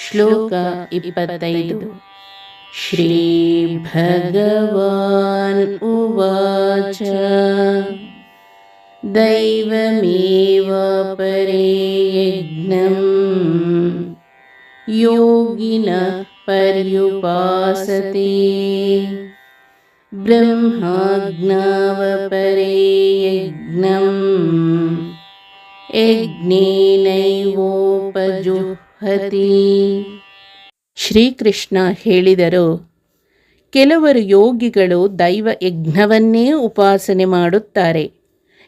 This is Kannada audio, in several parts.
श्लोक इति श्रीभगवान् उवाच। दैवमेवापरे यज्ञम् योगिनः पर्युपासते। ब्रह्माज्ञावपरे यज्ञम् यज्ञेनैवोपजुः ಯಜ್ಞೇನೈವೋಪಜುಹತಿ ಶ್ರೀಕೃಷ್ಣ ಹೇಳಿದರು, ಕೆಲವರು ಯೋಗಿಗಳು ದೈವ ಯಜ್ಞವನ್ನೇ ಉಪಾಸನೆ ಮಾಡುತ್ತಾರೆ.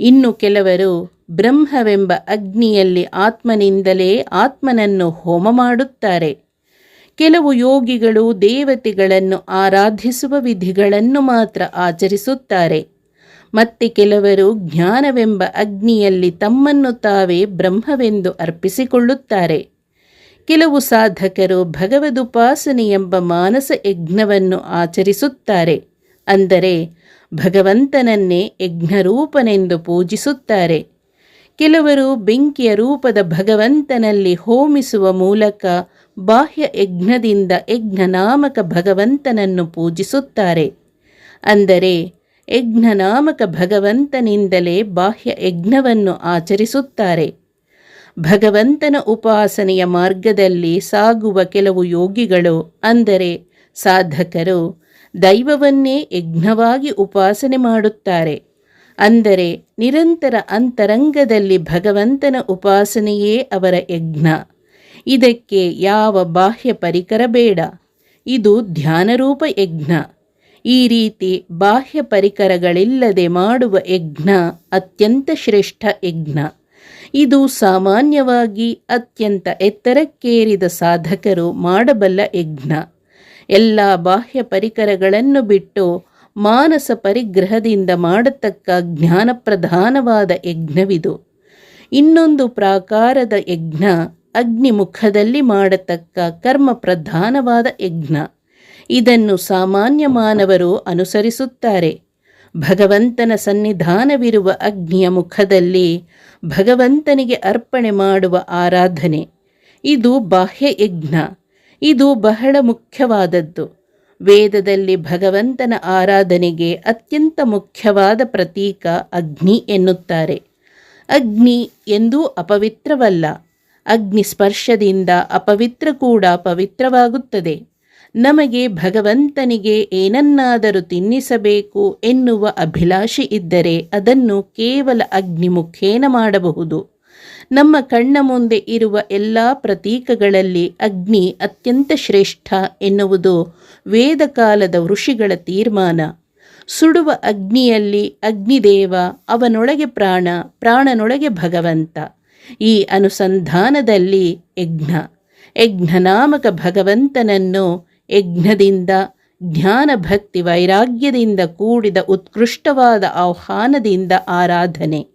ಇನ್ನು ಕೆಲವರು ಬ್ರಹ್ಮವೆಂಬ ಅಗ್ನಿಯಲ್ಲಿ ಆತ್ಮನಿಂದಲೇ ಆತ್ಮನನ್ನು ಹೋಮ ಮಾಡುತ್ತಾರೆ. ಕೆಲವು ಯೋಗಿಗಳು ದೇವತೆಗಳನ್ನು ಆರಾಧಿಸುವ ವಿಧಿಗಳನ್ನು ಮಾತ್ರ ಆಚರಿಸುತ್ತಾರೆ. ಮತ್ತೆ ಕೆಲವರು ಜ್ಞಾನವೆಂಬ ಅಗ್ನಿಯಲ್ಲಿ ತಮ್ಮನ್ನು ತಾವೇ ಬ್ರಹ್ಮವೆಂದು ಅರ್ಪಿಸಿಕೊಳ್ಳುತ್ತಾರೆ. ಕೆಲವು ಸಾಧಕರು ಭಗವದುಪಾಸನೆ ಎಂಬ ಮಾನಸ ಯಜ್ಞವನ್ನು ಆಚರಿಸುತ್ತಾರೆ. ಅಂದರೆ, ಭಗವಂತನನ್ನೇ ಯಜ್ಞರೂಪನೆಂದು ಪೂಜಿಸುತ್ತಾರೆ. ಕೆಲವರು ಬೆಂಕಿಯ ರೂಪದ ಭಗವಂತನಲ್ಲಿ ಹೋಮಿಸುವ ಮೂಲಕ ಬಾಹ್ಯ ಯಜ್ಞದಿಂದ ಯಜ್ಞನಾಮಕ ಭಗವಂತನನ್ನು ಪೂಜಿಸುತ್ತಾರೆ. ಅಂದರೆ, ಯಜ್ಞನಾಮಕ ಭಗವಂತನಿಂದಲೇ ಬಾಹ್ಯ ಯಜ್ಞವನ್ನು ಆಚರಿಸುತ್ತಾರೆ. ಭಗವಂತನ ಉಪಾಸನೆಯ ಮಾರ್ಗದಲ್ಲಿ ಸಾಗುವ ಕೆಲವು ಯೋಗಿಗಳು ಅಂದರೆ ಸಾಧಕರು ದೈವವನ್ನೇ ಯಜ್ಞವಾಗಿ ಉಪಾಸನೆ ಮಾಡುತ್ತಾರೆ. ಅಂದರೆ ನಿರಂತರ ಅಂತರಂಗದಲ್ಲಿ ಭಗವಂತನ ಉಪಾಸನೆಯೇ ಅವರ ಯಜ್ಞ. ಇದಕ್ಕೆ ಯಾವ ಬಾಹ್ಯ ಪರಿಕರ ಬೇಡ. ಇದು ಧ್ಯಾನರೂಪ ಯಜ್ಞ. ಈ ರೀತಿ ಬಾಹ್ಯ ಪರಿಕರಗಳಿಲ್ಲದೆ ಮಾಡುವ ಯಜ್ಞ ಅತ್ಯಂತ ಶ್ರೇಷ್ಠ ಯಜ್ಞ. ಇದು ಸಾಮಾನ್ಯವಾಗಿ ಅತ್ಯಂತ ಎತ್ತರಕ್ಕೇರಿದ ಸಾಧಕರು ಮಾಡಬಲ್ಲ ಯಜ್ಞ. ಎಲ್ಲ ಬಾಹ್ಯ ಪರಿಕರಗಳನ್ನು ಬಿಟ್ಟು ಮಾನಸ ಪರಿಗ್ರಹದಿಂದ ಮಾಡತಕ್ಕ ಜ್ಞಾನಪ್ರಧಾನವಾದ ಯಜ್ಞವಿದು. ಇನ್ನೊಂದು ಪ್ರಾಕಾರದ ಯಜ್ಞ ಅಗ್ನಿಮುಖದಲ್ಲಿ ಮಾಡತಕ್ಕ ಕರ್ಮ ಪ್ರಧಾನವಾದ ಯಜ್ಞ. ಇದನ್ನು ಸಾಮಾನ್ಯ ಮಾನವರು ಅನುಸರಿಸುತ್ತಾರೆ. ಭಗವಂತನ ಸನ್ನಿಧಾನವಿರುವ ಅಗ್ನಿಯ ಮುಖದಲ್ಲಿ ಭಗವಂತನಿಗೆ ಅರ್ಪಣೆ ಮಾಡುವ ಆರಾಧನೆ. ಇದು ಬಾಹ್ಯ ಯಜ್ಞ. ಇದು ಬಹಳ ಮುಖ್ಯವಾದದ್ದು. ವೇದದಲ್ಲಿ ಭಗವಂತನ ಆರಾಧನೆಗೆ ಅತ್ಯಂತ ಮುಖ್ಯವಾದ ಪ್ರತೀಕ ಅಗ್ನಿ ಎನ್ನುತ್ತಾರೆ. ಅಗ್ನಿ ಎಂದೂ ಅಪವಿತ್ರವಲ್ಲ. ಅಗ್ನಿ ಸ್ಪರ್ಶದಿಂದ ಅಪವಿತ್ರ ಕೂಡ ಪವಿತ್ರವಾಗುತ್ತದೆ. ನಮಗೆ ಭಗವಂತನಿಗೆ ಏನನ್ನಾದರೂ ತಿನ್ನಿಸಬೇಕು ಎನ್ನುವ ಅಭಿಲಾಷೆ ಇದ್ದರೆ ಅದನ್ನು ಕೇವಲ ಅಗ್ನಿ ಮುಖೇನ ಮಾಡಬಹುದು. ನಮ್ಮ ಕಣ್ಣ ಮುಂದೆ ಇರುವ ಎಲ್ಲ ಪ್ರತೀಕಗಳಲ್ಲಿ ಅಗ್ನಿ ಅತ್ಯಂತ ಶ್ರೇಷ್ಠ ಎನ್ನುವುದು ವೇದಕಾಲದ ಋಷಿಗಳ ತೀರ್ಮಾನ. ಸುಡುವ ಅಗ್ನಿಯಲ್ಲಿ ಅಗ್ನಿದೇವ, ಅವನೊಳಗೆ ಪ್ರಾಣ, ಪ್ರಾಣನೊಳಗೆ ಭಗವಂತ. ಈ ಅನುಸಂಧಾನದಲ್ಲಿ ಯಜ್ಞ. ಯಜ್ಞನಾಮಕ ಭಗವಂತನನ್ನು ಯಜ್ಞದಿಂದ ಜ್ಞಾನ ಭಕ್ತಿ ವೈರಾಗ್ಯದಿಂದ ಕೂಡಿದ ಉತ್ಕೃಷ್ಟವಾದ ಆಹ್ವಾನದಿಂದ ಆರಾಧನೆ.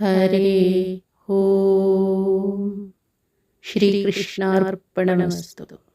ಹರೇ ಓಂ. ಶ್ರೀಕೃಷ್ಣಾರ್ಪಣಮಸ್ತು